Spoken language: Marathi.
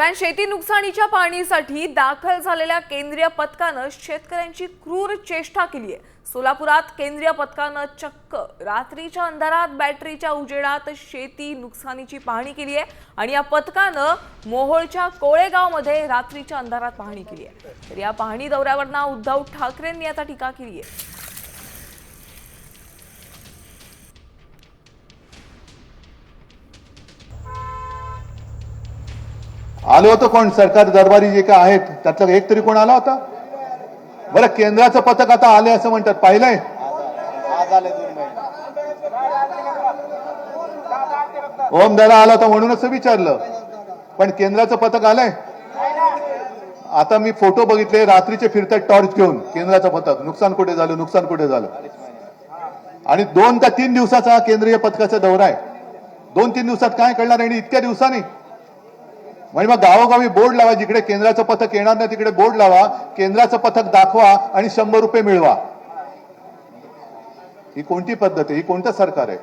दरम्यान शेती नुकसानीच्या पाहणीसाठी दाखल झालेल्या केंद्रीय पथकानं शेतकऱ्यांची क्रूर चेष्टा केली आहे सोलापुरात केंद्रीय पथकानं चक्क रात्रीच्या अंधारात बॅटरीच्या उजेडात शेती नुकसानीची पाहणी केली आहे आणि या पथकानं मोहोळच्या कोळेगावमध्ये रात्रीच्या अंधारात पाहणी केली आहे तर या पाहणी दौऱ्यावरना उद्धव ठाकरेंनी आता टीका केली आहे आलं होतं कोण? सरकार दरबारी जे काय आहेत त्यातला एक तरी कोण आला होता? बरं केंद्राचं पथक आता आले असं म्हणतात. पाहिलंय? ओम दादा आला होता म्हणूनच विचारलं. पण केंद्राचं पथक आलंय? आता मी फोटो बघितले रात्रीचे फिरतात टॉर्च घेऊन. केंद्राचं पथक. नुकसान कुठे झालं? नुकसान कुठे झालं? आणि दोन का तीन दिवसाचा केंद्रीय पथकाचा दौरा आहे. दोन तीन दिवसात काय कळणार आणि इतक्या दिवसांनी म्हणजे मग गावोगावी बोर्ड लावा जिकडे केंद्राचं पथक येणार नाही तिकडे बोर्ड लावा केंद्राचं पथक दाखवा आणि शंभर रुपये मिळवा. ही कोणती पद्धत आहे? ही कोणतं सरकार आहे?